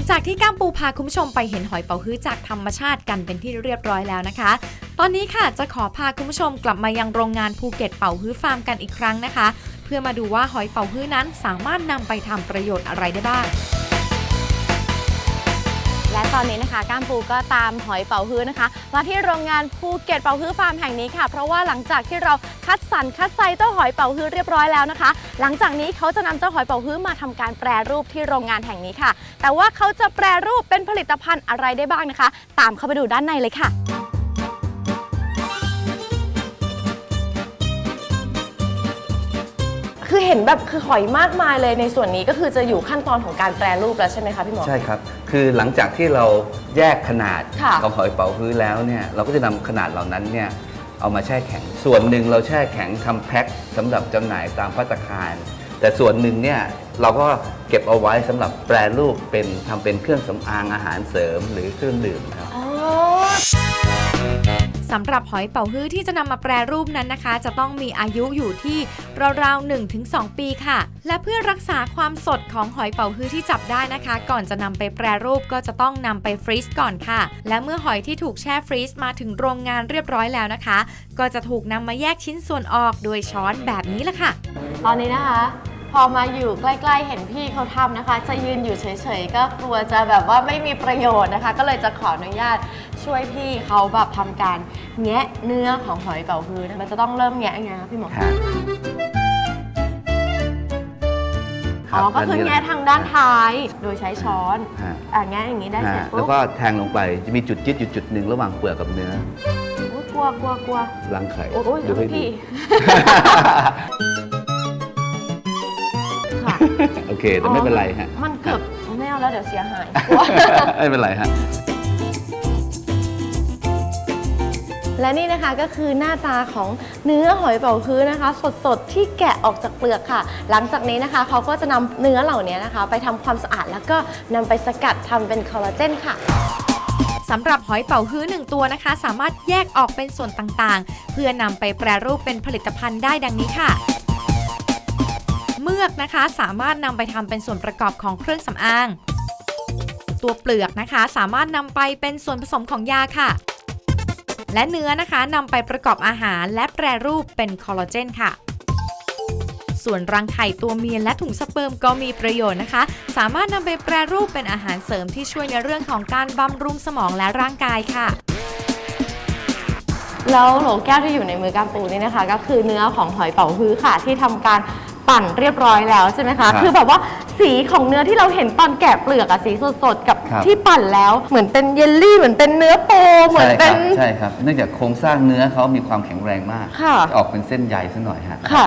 งจากที่ก้ามปูพาคุณผู้ชมไปเห็นหอยเป๋าฮื้อจากธรรมชาติกันเป็นที่เรียบร้อยแล้วนะคะ ตอนนี้ค่ะจะขอพาคุณผู้ชมกลับมายังโรงงานภูเก็ตเป๋าฮื้อฟาร์มกันอีกครั้งนะคะ เพื่อมาดูว่าหอยเป๋าฮื้อนั้นสามารถนำไปทำประโยชน์อะไรได้บ้าง และตอนนี้นะคะก้ามปูก็ตามหอยเป๋าฮื้อนะคะ มาที่โรงงานภูเก็ตเป๋าฮื้อฟาร์มแห่งนี้ค่ะ เพราะว่าหลังจากที่เราคัดสรรคัดไซเจ้าหอยเป๋าฮื้อเรียบร้อยแล้วนะคะ หลังจากนี้เขาจะนำเจ้าหอยเป๋าฮื้อมาทำการแปรรูปที่โรงงานแห่งนี้ค่ะ แต่ว่าเขาจะแปรรูปเป็นผลิตภัณฑ์อะไรได้บ้างนะคะ ตามเข้าไปดูด้านในเลยค่ะ คือเห็นแบบคือหอยมากมายเลยในส่วนนี้ก็คือจะอยู่ขั้นตอนของการแปรรูปแล้วใช่ไหมคะพี่หมอ ใช่ครับ คือหลังจากที่เราแยกขนาดค่ะ ของหอยเป๋าฮื้อแล้วเนี่ยเราก็จะนำขนาดเหล่านั้นเนี่ยเอามาแช่แข็ง ส่วนหนึ่งเราแช่แข็งทำแพ็คสำหรับจำหน่ายตามพัตตาคาร แต่ส่วนหนึ่งเนี่ยเราก็เก็บเอาไว้สำหรับแปรรูปเป็นทำเป็นเครื่องสำอางอาหารเสริมหรือเครื่องดื่มครับ อ๋อ สำหรับหอยเป๋าฮื้อที่จะนำมาแปรรูปนั้นนะคะ จะต้องมีอายุอยู่ที่ราวๆ1-2 ปีค่ะ และเพื่อรักษาความสดของหอยเป๋าฮื้อที่จับได้นะคะ ก่อนจะนำไปแปรรูปก็จะต้องนำไปฟรีซก่อนค่ะ และเมื่อหอยที่ถูกแช่ฟรีซมาถึงโรงงานเรียบร้อยแล้วนะคะ ก็จะถูกนำมาแยกชิ้นส่วนออกโดยช้อนแบบนี้ละค่ะ ตอนนี้นะคะ พอมาอยู่ใกล้ๆเห็นพี่เขาทำนะคะ จะยืนอยู่เฉยๆ ก็กลัวจะแบบว่าไม่มีประโยชน์นะคะ ก็เลยจะขออนุญาต ช่วยพี่เขาแบบทำการแงะเนื้อของหอยเป๋าฮื้อนะคะมันจะต้องเริ่มแงะยังไงคะพี่หมอครับอ๋อ ก็คือด้านนี้แงะทางด้านท้าย โดยใช้ช้อนฮะอะแงะอย่างนี้ได้เสร็จฮะปุ๊แล้บวก็แทงลงไปจะมีจุดยึดอยู่จุดหนึ่งระหว่างเปลือกกับเนื้ออุ๊ยกลัวกลัวกลัวรังไข่โอ้ยดูให้ดี พี่ ค่ะ โอเค แต่ไม่เป็นไรฮะ มันเกือบไม่เอาแล้วเดี๋ยวเสียหายกลัวไม่เป็นไรฮะ และนี่นะคะก็คือหน้าตาของเนื้อหอยเป๋าฮื้อนะคะ สดๆที่แกะออกจากเปลือกค่ะ หลังจากนี้นะคะเขาก็จะนำเนื้อเหล่านี้นะคะ ไปทำความสะอาดแล้วก็นำไปสกัดทำเป็นคอลลาเจนค่ะสำหรับหอยเป๋าฮื้อหนึ่งตัวนะคะ สามารถแยกออกเป็นส่วนต่างๆ เพื่อนำไปแปรรูปเป็นผลิตภัณฑ์ได้ดังนี้ค่ะ เมือกนะคะสามารถนำไปทำเป็นส่วนประกอบของเครื่องสำอาง ตัวเปลือกนะคะ สามารถนำไปเป็นส่วนผสมของยาค่ะ และเนื้อนะคะนำไปประกอบอาหารและแปรรูปเป็นคอลลาเจนค่ะส่วนรังไข่ตัวเมียและถุงสเปิร์มก็มีประโยชน์นะคะ สามารถนำไปแปรรูปเป็นอาหารเสริมที่ช่วยในเรื่องของการบำรุงสมองและร่างกายค่ะ แล้วโหลแก้วที่อยู่ในมือกาปูนี่นะคะ ก็คือเนื้อของหอยเป๋าฮื้อค่ะที่ทำการ ปั่นเรียบร้อยแล้วใช่ไหมคะ ครับคือแบบว่าสีของเนื้อที่เราเห็นตอนแกะเปลือกอะสีสดๆกับครับ ที่ปั่นแล้วเหมือนเป็นเยลลี่เหมือนเป็นเนื้อโปเหมือนใช่คเป็รันใช่ครับเนื่องจากโครงสร้างเนื้อเขามีความแข็งแรงมากค่ะ จะออกเป็นเส้นใยซะหน่อยฮะ ค่ะ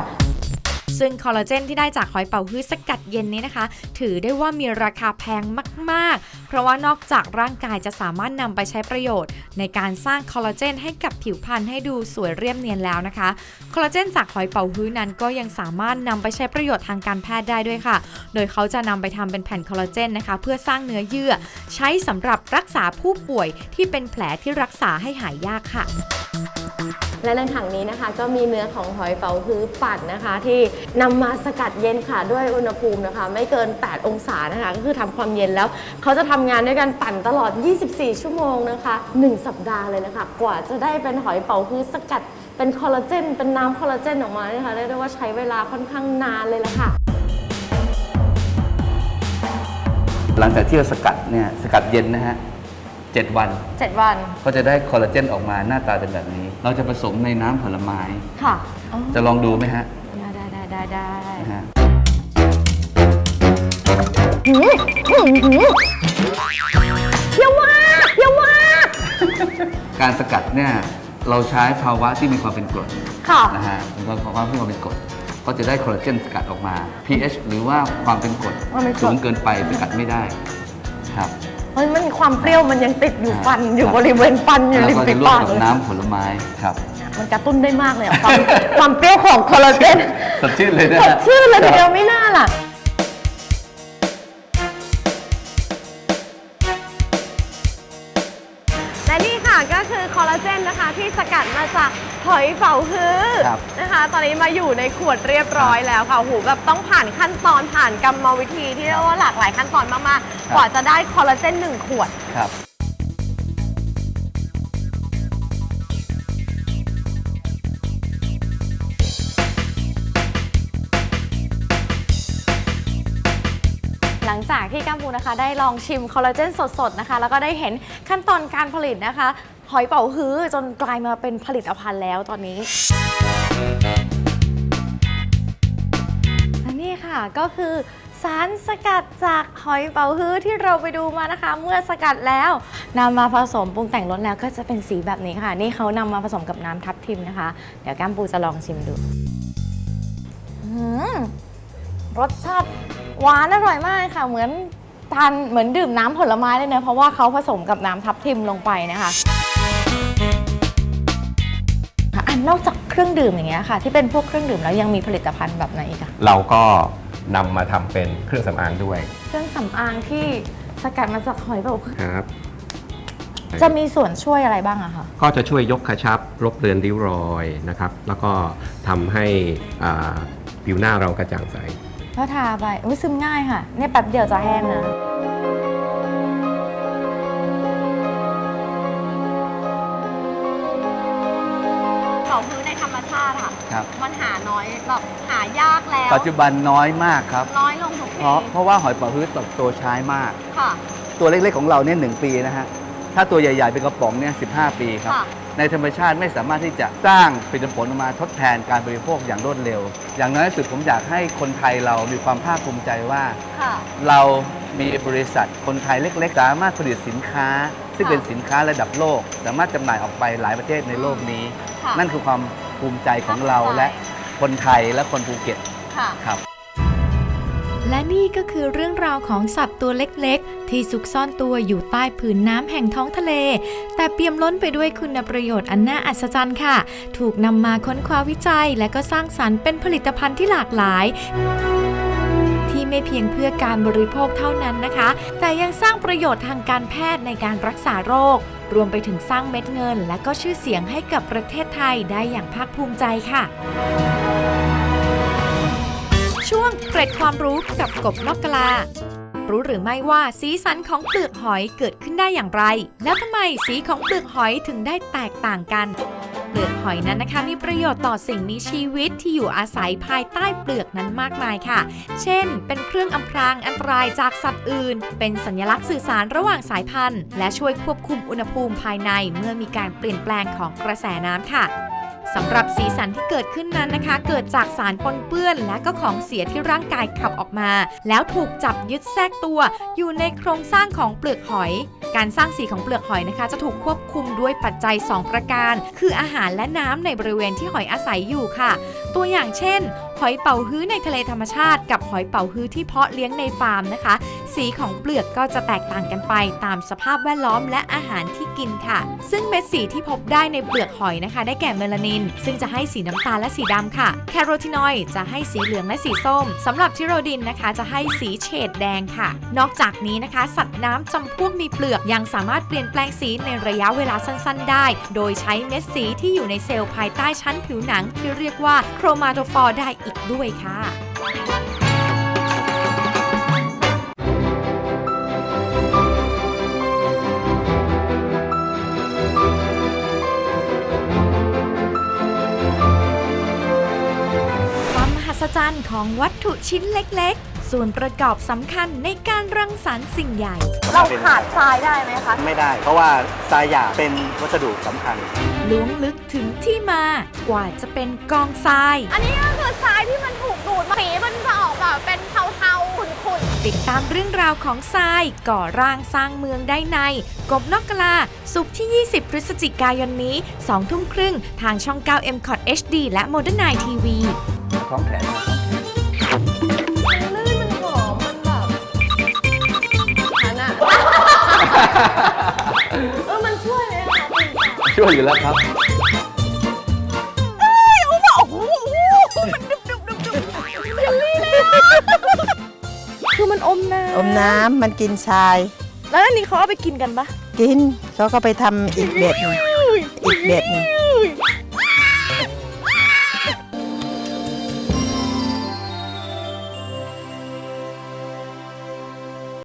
ซึ่งคอลลาเจนที่ได้จากหอยเป๋าฮื้อสกัดเย็นนี้นะคะ ถือได้ว่ามีราคาแพงมาก ๆ เพราะว่านอกจากร่างกายจะสามารถนำไปใช้ประโยชน์ ในการสร้างคอลลาเจนให้กับผิวพรรณให้ดูสวยเรียบเนียนแล้วนะคะ คอลลาเจนจากหอยเป๋าฮื้อนั้นก็ยังสามารถนำไปใช้ประโยชน์ทางการแพทย์ได้ด้วยค่ะ โดยเขาจะนำไปทำเป็นแผ่นคอลลาเจนนะคะ เพื่อสร้างเนื้อเยื่อ ใช้สำหรับรักษาผู้ป่วยที่เป็นแผลที่รักษาให้หายยากค่ะ และในถังนี้นะคะ ก็มีเนื้อของหอยเป๋าฮื้อปั่นนะคะ ที่นำมาสกัดเย็นค่ะด้วยอุณหภูมินะคะ ไม่เกิน 8 องศานะคะ ก็คือทำความเย็นแล้ว เขาจะทำงานด้วยกันปั่นตลอด 24 ชั่วโมงนะคะ 1 สัปดาห์เลยนะคะ กว่าจะได้เป็นหอยเป๋าฮื้อสกัดเป็นคอลลาเจน เป็นน้ำคอลลาเจนออกมาเนี่ยค่ะเรียกได้ว่าใช้เวลาค่อนข้างนานเลยละค่ะ หลังจากที่เราสกัดเนี่ยสกัดเย็นนะฮะ เจ็ดวัน 7 วัน ก็จะได้คอลลาเจนออกมาหน้าตาเป็นแบบนี้ เราจะผสมในน้ำผลไม้ ค่ะอ๋อจะลองดูไหมฮะได้ได้ได้ได้ได้นะฮะหืมหืมหืมเยาว่าเยาว่าการสกัดเนี่ยเราใช้ภาวะที่มีความเป็นกรดค่ะ นะฮะมีความภาวะที่มีความเป็นกรดก็จะได้คอลลาเจนสกัดออกมา pH หรือว่าความเป็นกรดความเป็นกรด สูงเกินไปสกัดไม่ได้ครับ เฮ้ยมันความเปรี้ยวมันยังติดอยู่ฟันอยู่ครับบริเวณฟันอยู่แล้วริมก็ฝีจะร่วมปากกับเลยน้ำผลไม้ครับมันกระตุ้นได้มากเลยอะความความเปรี้ยวของคอลลาเจนสดชื่นเลยนะสฮะดชื่นเลยทีเดียวครับไม่น่าล่ะ อยเป๋าฮื้อครับ นะคะ ตอนนี้มาอยู่ในขวดเรียบร้อยแล้วค่ะโอ้โหแบบต้องผ่านขั้นตอนผ่านกรรมวิธีที่เรียกว่าหลากหลายขั้นตอนมากๆ กว่าจะได้คอลลาเจนหนึ่งขวด ครับ จากที่กัมพูนะคะ ได้ลองชิมคอลลาเจนสดๆนะคะ แล้วก็ได้เห็นขั้นตอนการผลิตนะคะ หอยเป๋าฮื้อจนกลายมาเป็นผลิตภัณฑ์แล้วตอนนี้และนี่ค่ะก็คือสารสกัดจากหอยเป๋าฮื้อที่เราไปดูมานะคะ เมื่อสกัดแล้วนำมาผสมปรุงแต่งรสแล้วก็จะเป็นสีแบบนี้ค่ะ นี่เขานำมาผสมกับน้ำทับทิมนะคะ เดี๋ยวกัมปูจะลองชิมดูรสชาติ หวานอร่อยมากค่ะ เหมือนทานเหมือนดื่มน้ำผลไม้เลยเนะเพราะว่าเขาผสมกับน้ำทับทิมลงไปนะคะอันนอกจากเครื่องดื่มอย่างเงี้ยค่ะ ที่เป็นพวกเครื่องดื่มแล้วยังมีผลิตภัณฑ์แบบไหนอีกอะเราก็นำมาทำเป็นเครื่องสำอางด้วยเครื่องสำอางที่สกัดมาจากหอยเป๋าฮื้อครับ จะมีส่วนช่วยอะไรบ้างอะคะ ก็จะช่วยยกกระชับลบเลือนริ้วรอยนะครับ แล้วก็ทำให้อ่าผิวหน้าเรากระจ่างใส แล้วทาไปอุ้ยซึมง่ายค่ะ เนี่ยแป๊บเดียวจะแห้งนะเป๋าฮื้อในธรรมชาติค่ะ ครับ มันหาน้อยแบบหายากแล้ว ปัจจุบันน้อยมากครับ น้อยลงทุกเพทีราะเพราะว่าหอยเป๋าฮื้อเติบโตช้ามาก ค่ะ ตัวเล็กๆของเราเนี่ยหนึ่งปีนะฮะ ถ้าตัวใหญ่ๆเป็นกระป๋องเนี่ยสิปีครับ ค่ะ ในธรรมชาติไม่สามารถที่จะสร้างผลิตผลออกมาทดแทนการบริโภคอย่างรวดเร็ว อย่างน้อยที่สุดผมอยากให้คนไทยเรามีความภาคภูมิใจว่า ค่ะ เรามีบริษัทคนไทยเล็ก ๆ สามารถผลิตสินค้า ซึ่งค่ะเป็นสินค้าระดับโลก สามารถจำหน่ายออกไปหลายประเทศในโลกนี้ ค่ะนั่นคือความภูมิใจของเราภาคภูมิใจและคนไทยและคนภูเก็ตค่ะ ครับ และนี่ก็คือเรื่องราวของสัตว์ตัวเล็กๆ ที่ซุกซ่อนตัวอยู่ใต้ผืนน้ำแห่งท้องทะเล แต่เปี่ยมล้นไปด้วยคุณประโยชน์อันน่าอัศจรรย์ค่ะ ถูกนำมาค้นคว้าวิจัย และก็สร้างสรรค์เป็นผลิตภัณฑ์ที่หลากหลายที่ไม่เพียงเพื่อการบริโภคเท่านั้นนะคะ แต่ยังสร้างประโยชน์ทางการแพทย์ในการรักษาโรค รวมไปถึงสร้างเม็ดเงิน และก็ชื่อเสียงให้กับประเทศไทยได้อย่างภาคภูมิใจค่ะ ช่วงเกร็ดความรู้กับกบนอกกลา รู้หรือไม่ว่าสีสันของเปลือกหอยเกิดขึ้นได้อย่างไร แล้วทำไมสีของเปลือกหอยถึงได้แตกต่างกันเปลือกหอยนั้นนะคะมีประโยชน์ต่อสิ่งมีชีวิตที่อยู่อาศัยภายใต้เปลือกนั้นมากมายค่ะ เช่น เป็นเครื่องอำพรางอันตรายจากสัตว์อื่น เป็นสัญลักษณ์สื่อสารระหว่างสายพันธุ์ และช่วยควบคุมอุณหภูมิภายในเมื่อมีการเปลี่ยนแปลงของกระแสน้ำค่ะ สำหรับสีสันที่เกิดขึ้นนั้นนะคะ เกิดจากสารปนเปื้อน และก็ของเสียที่ร่างกายขับออกมา แล้วถูกจับยึดแทรกตัว อยู่ในโครงสร้างของเปลือกหอย การสร้างสีของเปลือกหอยนะคะ จะถูกควบคุมด้วยปัจจัย 2 ประการ คืออาหารและน้ำในบริเวณที่หอยอาศัยอยู่ค่ะ ตัวอย่างเช่น หอยเป๋าฮื้อในทะเลธรรมชาติ กับหอยเป๋าฮื้อที่เพาะเลี้ยงในฟาร์มนะคะ สีของเปลือกก็จะแตกต่างกันไปตามสภาพแวดล้อมและอาหารที่กินค่ะ ซึ่งเม็ดสีที่พบได้ในเปลือกหอยนะคะ ได้แก่เมลานิน ซึ่งจะให้สีน้ำตาลและสีดำค่ะ แคโรทีนอยด์จะให้สีเหลืองและสีส้มสำหรับทิโรดินนะคะ จะให้สีเฉดแดงค่ะ นอกจากนี้นะคะ สัตว์น้ำจำพวกมีเปลือกยังสามารถเปลี่ยนแปลงสีในระยะเวลาสั้นๆ ได้ โดยใช้เม็ดสีที่อยู่ในเซลล์ภายใต้ชั้นผิวหนังที่เรียกว่าโครมาโตฟอร์ได้อีกด้วยค่ะ จรรย์ของวัตถุชิ้นเล็กๆ ส่วนประกอบสำคัญในการรังสรรค์สิ่งใหญ่ เราขาดทรายได้ไหมคะ ไม่ได้ เพราะว่าทรายหยาบเป็นวัสดุสำคัญ ล้วงลึกถึงที่มากว่าจะเป็นกองทราย อันนี้ก็คือทรายที่มันถูกดูดมาสีมันจะออกแบบเป็นเทาๆขุ่นๆ ติดตามเรื่องราวของทรายก่อร่างสร้างเมืองได้ใน กบนอกกลาสุกร์ที่ 20 พฤศจิกายนนี้2ทุ่มครึ่งทางช่อง 9 m c o t HD และ Modern Night TV ท้องแขนมันลื่นมันหอมมันแบบฉันอะเออมันช่วยไหมคะคุณจ๋าช่วยอยู่แล้วครับคือมันอมน้ำอมน้ำมันกินทราย แล้วอันนี้เขาเอาไปกินกันปะกินเขาก็ไปทำอีกแบบหนึงอีกแบบหนึง